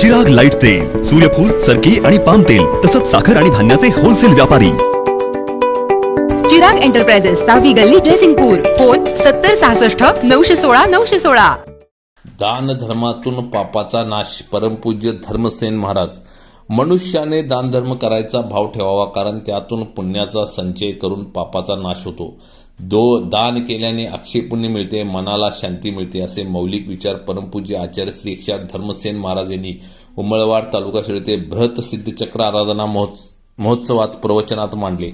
जग लाइट तेल सूर्यफूल सरकी आणि पाम तेल तसंच साखर आणि धान्याचे होलसेल व्यापारी. चिराग एंटरप्राइजेस सहावी गल्ली ड्रेसिंगपूर फोन सत्तर सहासष्ट नऊशे सोळा नऊशे सोळा. दान धर्मातून पापाचा नाश परमपूज्य धर्मसेन महाराज. मनुष्याने दानधर्म करायचा भाव ठेवावा कारण त्यातून पुण्याचा संचय करून पापाचा नाश होतो. दो दान केल्याने अक्षयपुण्य मिळते मनाला शांती मिळते असे मौलिक विचार परमपूज्य आचार्य श्री एकशार धर्मसेन महाराज यांनी उमळवाड तालुका शिळते बृहत सिद्धचक्र आराधना महोत्स महोत्सवात प्रवचनात मांडले.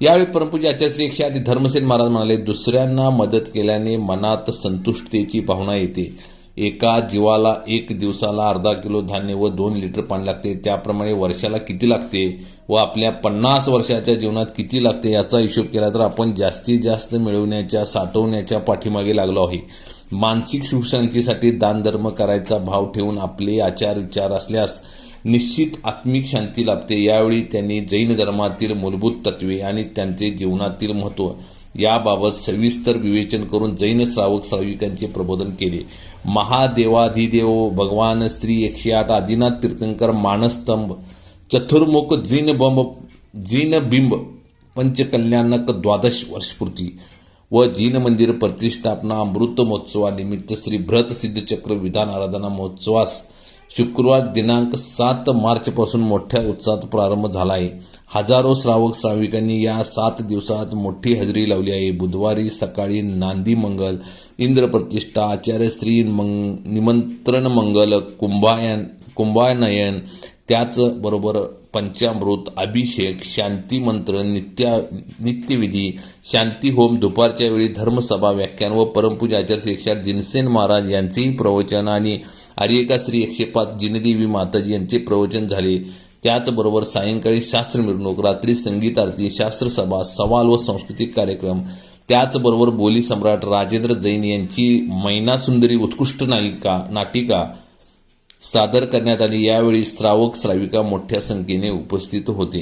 यावेळी परमपूज्य आचार्य श्री एकशे धर्मसेन महाराज म्हणाले दुसऱ्यांना मदत केल्याने मनात संतुष्टतेची भावना येते. एका जीवाला एक दिवसाला अर्धा किलो धान्य व दोन लिटर पाणी लागते. त्याप्रमाणे वर्षाला किती लागते व आपल्या पन्नास वर्षाच्या जीवनात किती लागते याचा हिशोब केला तर आपण जास्तीत जास्त मिळवण्याच्या साठवण्याच्या पाठीमागे लागलो आहे. मानसिक सुखशांतीसाठी दानधर्म करायचा भाव ठेवून आपले आचार विचार असल्यास निश्चित आत्मिक शांती लाभते. यावेळी त्यांनी जैन धर्मातील मूलभूत तत्वे आणि त्यांचे जीवनातील महत्त्व याबाबत सविस्तर विवेचन करून जैन श्रावक श्राविकांचे प्रबोधन केले. महादेवाधिदेव भगवान श्री एकशे आठ आदिनाथ तीर्थंकर मानस्तंभ चतुर्मुख जिन बंब जिन बिंब पंचकल्याणक द्वादश वर्षपूर्ती व जिन मंदिर प्रतिष्ठापना अमृत महोत्सवानिमित्त श्री बृहत सिद्धचक्र विधान आराधना महोत्सवास शुक्रवार दिनांक सात मार्चपासून मोठ्या उत्साहात प्रारंभ झाला आहे. हजारो श्रावक श्राविकांनी या सात दिवसात मोठी हजेरी लावली आहे. बुधवारी सकाळी नांदी मंगल इंद्रप्रतिष्ठा आचार्य श्री मंग निमंत्रण मंगल कुंभायन कुंभानयन त्याचबरोबर पंचामृत अभिषेक शांती मंत्र नित्या नित्यविधी शांती होम दुपारच्या वेळी धर्मसभा व्याख्यान व परमपूजा आचार्य श्री दिनसेन जिनसेन महाराज यांचेही प्रवचन आणि आर्यका श्री एकशे पाच जिनदेवी माताजी यांचे प्रवचन झाले. त्याचबरोबर सायंकाळी शास्त्र मिरवणूक रात्री संगीत आरती शास्त्रसभा सवाल व सांस्कृतिक कार्यक्रम त्याचबरोबर बोली सम्राट राजेंद्र जैन यांची मैना सुंदरी उत्कृष्ट नायिका नाटिका सादर करण्यात आली. यावेळी श्रावक श्राविका मोठ्या संख्येने उपस्थित होते.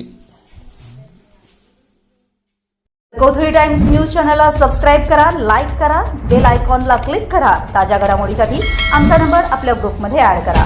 कोथळी टाइम्स न्यूज चॅनलला सबस्क्राईब करा लाईक करा बेल आयकॉनला क्लिक करा. ताज्या घडामोडीसाठी आमचा नंबर आपल्या ग्रुपमध्ये ऍड करा.